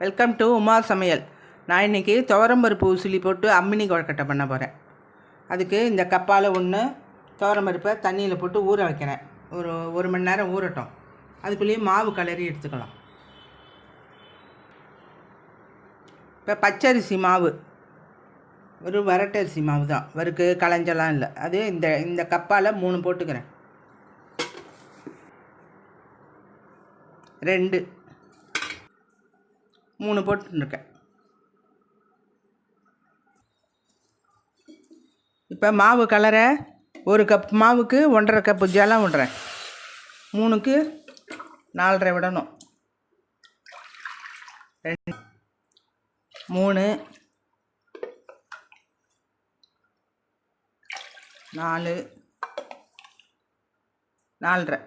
Welcome to Uma சமையல். நான் இன்றைக்கி துவரம்பருப்பு உசிலி போட்டு அம்மினி கொழக்கட்டை பண்ண போகிறேன் அதுக்கு இந்த கப்பால் ஒன்று துவரம்பருப்பை தண்ணியில் போட்டு ஊற வைக்கிறேன். ஒரு ஒரு மணி நேரம் ஊறட்டும். அதுக்குள்ளேயே மாவு கலரி எடுத்துக்கலாம். இப்போ பச்சரிசி மாவு. ஒரு வரட்டரிசி மாவு தான். வறுக்கு களைஞ்செல்லாம் இல்லை. அது இந்த இந்த கப்பால் மூணு போட்டுக்கிறேன். ரெண்டு. மூணு போட்டுருக்கேன். இப்போ மாவு கலரை ஒரு கப் மாவுக்கு ஒன்றரை கப்பு ஜலம் விடுறேன். மூணுக்கு நாலரை விடணும். ரெண்டு மூணு நாலு நாலரை.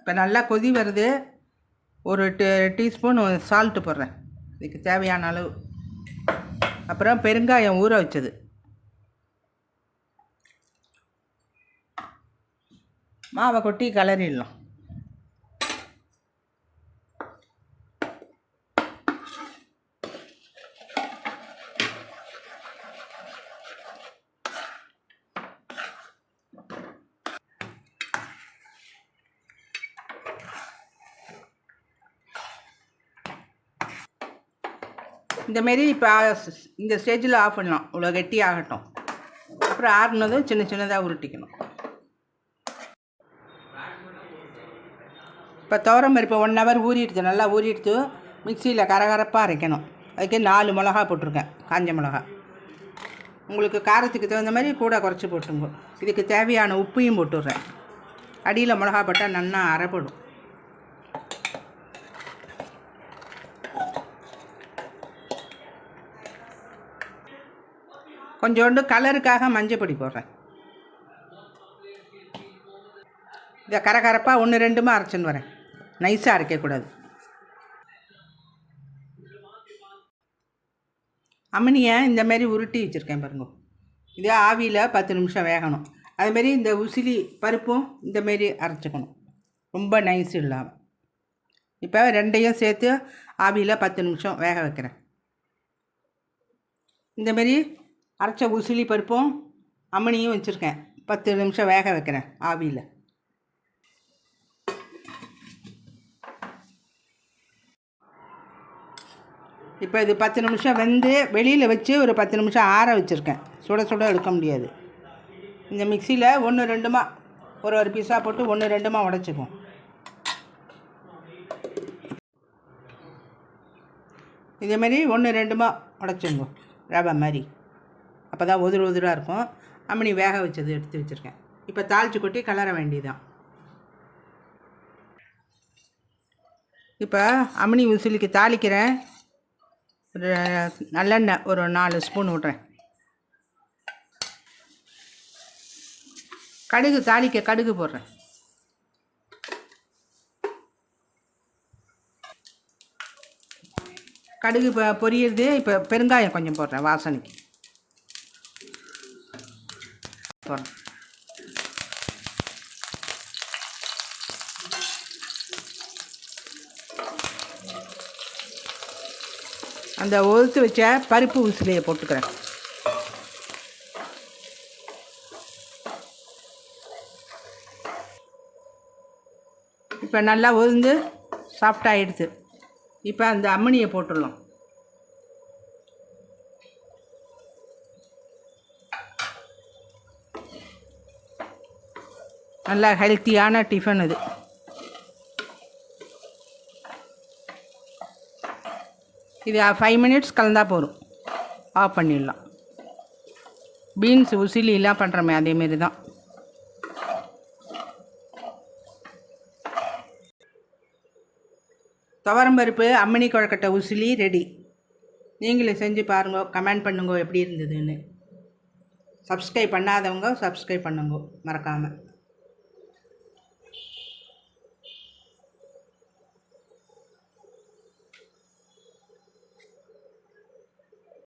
இப்போ நல்லா கொதி வருது ஒரு டீ டீஸ்பூன் சால்ட்டு போடுறேன். இதுக்கு தேவையான அளவு. அப்புறம் பெருங்காயம் ஊற வச்சது. மாவை கொட்டி கிளறிடலாம். இந்தமாரி இப்போ இந்த ஸ்டேஜில் ஆஃப் பண்ணலாம். இவ்வளோ கெட்டி ஆகட்டும் அப்புறம் ஆறுனதும் சின்ன சின்னதாக உருட்டிக்கணும். இப்போ துவரம் பருப்பு ஒன் ஹவர் ஊறிடுச்சு நல்லா ஊறிடுச்சு மிக்சியில் கரகரப்பாக அரைக்கணும். அதுக்கு நாலு மிளகா போட்டிருக்கேன். காஞ்ச மிளகா. உங்களுக்கு காரத்துக்கு தகுந்த மாதிரி கூட குறைச்சி போட்டுங்க இதுக்கு தேவையான உப்பையும் போட்டுடுறேன். அடியில் மிளகா போட்டால் நல்லா அரைப்படும். கொஞ்சோண்டு கலருக்காக மஞ்சள் பொடி போடுறேன். இதை கரகரப்பாக ஒன்று ரெண்டுமா அரைச்சின்னு வரேன். நைஸாக அரைக்கக்கூடாது. அம்மனியை இந்தமாரி உருட்டி வச்சுருக்கேன் பாருங்க. இதே ஆவியில் பத்து நிமிஷம் வேகணும். அதுமாரி இந்த உசிலி பருப்பும் இந்தமாரி அரைச்சிக்கணும். ரொம்ப நைஸ் இல்லாமல் இப்போ ரெண்டையும் சேர்த்து ஆவியில் பத்து நிமிஷம் வேக வைக்கிறேன். இந்தமாரி அரைச்ச உசிலி பருப்பும் அம்மனியும் வச்சுருக்கேன். பத்து நிமிஷம் வேக வைக்கிறேன் ஆவியில். இப்போ இது பத்து நிமிஷம் வெந்து வெளியில் வச்சு ஒரு பத்து நிமிஷம் ஆற வச்சுருக்கேன். சுட சுட எடுக்க முடியாது. இந்த மிக்சியில் ஒன்று ரெண்டுமா ஒரு ஒரு பீஸாக போட்டு ஒன்று ரெண்டுமா உடச்சிக்குவோம். இதேமாரி ஒன்று ரெண்டுமா உடச்சிங்க ரவை மாதிரி. அப்போ தான் உதிர் உதிராக இருக்கும். அம்மனி வேக வச்சது எடுத்து வச்சுருக்கேன். இப்போ தாளித்து கொட்டி கலர வேண்டியதுதான். இப்போ அம்மனி உசிலிக்கு தாளிக்கிறேன். ஒரு நல்லெண்ணெய் ஒரு நாலு ஸ்பூன் விட்றேன் கடுகு தாளிக்க கடுகு போடுறேன். கடுகு இப்போ பொரியது இப்போ பெருங்காயம் கொஞ்சம் போடுறேன் வாசனைக்கு. போடுறேன் அந்த ஒதுத்து வச்ச பருப்பு உசிலையை போட்டுக்கிறேன். இப்போ நல்லா ஒதுந்து சாஃப்டாகிடுது இப்போ அந்த அம்மனியை போட்டுடலாம். நல்லா ஹெல்த்தியான டிஃபன் இது. இது ஃபைவ் மினிட்ஸ் கலந்தால் போதும். ஆஃப் பண்ணிடலாம். பீன்ஸ் உசிலிலாம் பண்ணுறோமே அதேமாரி தான். துவரம்பருப்பு அம்மணி குழக்கட்டை உசிலி ரெடி நீங்களே செஞ்சு பாருங்க கமெண்ட் பண்ணுங்க எப்படி இருந்ததுன்னு. சப்ஸ்கிரைப் பண்ணாதவங்க சப்ஸ்கிரைப் பண்ணுங்க மறக்காமல்